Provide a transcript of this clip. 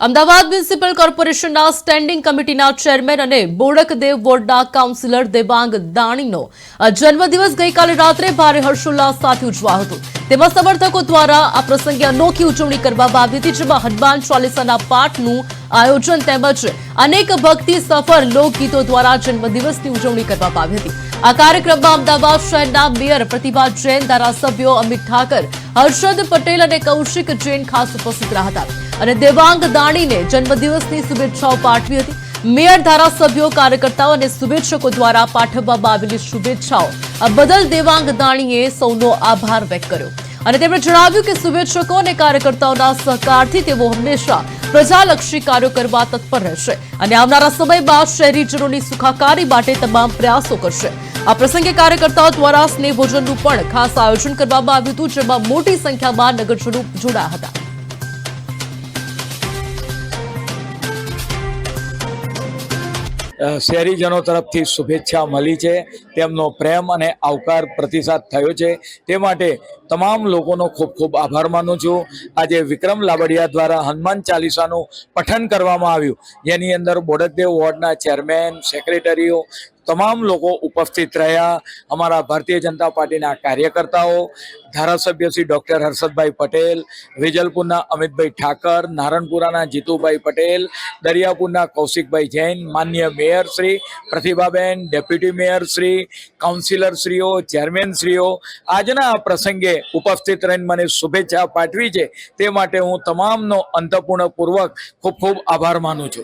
Ahmedabad municipal કોર્પોરેશનના standing કમિટીના chairman અને બોડકદેવ વોર્ડના કાઉન્સિલર દેવાંગ દાણીનો જન્મદિવસ ગઈકાલે રાત્રે ભારે હર્ષોલ્લાસ સાથે ઉજવાયો હતો. તેમાં સમર્થકો દ્વારા આ પ્રસંગે અનોખી ઉજવણી કરવામાં આવી હતી, જેમાં હનુમાન ચાલીસાના પાઠનું આયોજન તેમજ અનેક ભક્તિ સફર લોકગીતો દ્વારા જન્મદિવસની ઉજવણી કરવામાં આવી હતી. આ કાર્યક્રમમાં અમદાવાદ શહેરના મેયર પ્રતિભા જૈન, ધારાસભ્યો અમિત ઠાકર, હર્ષદ પટેલ અને કૌશિક જૈન ખાસ ઉપસ્થિત રહ્યા હતા. અને દેવાંગ દાણીને જન્મદિવસની શુભેચ્છાઓ પાઠવી હતી. મેયર, ધારાસભ્યો, કાર્યકર્તાઓ અને શુભેચ્છકો દ્વારા પાઠવવામાં આવેલી શુભેચ્છાઓ. આ બદલ દેવાંગ દાણીએ સૌનો આભાર વ્યક્ત કર્યો. અને તેમણે જણાવ્યું કે શુભેચ્છકો અને કાર્યકર્તાઓના સહકારથી તેઓ હંમેશા પ્રજાલક્ષી કાર્યો કરવા તત્પર રહેશે અને આવનારા સમયમાં શહેરીજનોની સુખાકારી માટે તમામ પ્રયાસો કરશે. આ પ્રસંગે કાર્યકર્તાઓ દ્વારા સ્નેહ ભોજનનું પણ ખાસ આયોજન કરવામાં આવ્યું હતું, જેમાં મોટી સંખ્યામાં નગરજનો જોડાયા હતા. શહેરીજનો તરફથી શુભેચ્છા મળી છે, તેમનો પ્રેમ અને આવકાર પ્રતિસાદ થયો છે. તે માટે તમામ લોકોનો ખૂબ ખૂબ આભાર માનું છું. આજે વિક્રમ લાબડિયા દ્વારા હનુમાન ચાલીસાનું પઠન કરવામાં આવ્યું. જેની અંદર બોડકદેવ વોર્ડના ચેરમેન, સેક્રેટરીઓ તમામ લોકો ઉપસ્થિત રહ્યા. અમારા ભારતીય જનતા પાર્ટીના કાર્યકર્તાઓ, ધારાસભ્ય શ્રી ડૉક્ટર હર્ષદભાઈ પટેલ, વેજલપુરના અમિતભાઈ ઠાકર, નારણપુરાના જીતુભાઈ પટેલ, દરિયાપુરના કૌશિકભાઈ જૈન, માન્ય mayor Shri, Pratibhaben, deputy mayor Shri, councillor શ્રીઓ, chairman શ્રીઓ, આજના આ પ્રસંગે ઉપસ્થિત રહીને મને શુભેચ્છા પાઠવી છે. તે માટે હું તમામનો અંતપૂર્ણપૂર્વક ખૂબ ખૂબ આભાર માનું છું.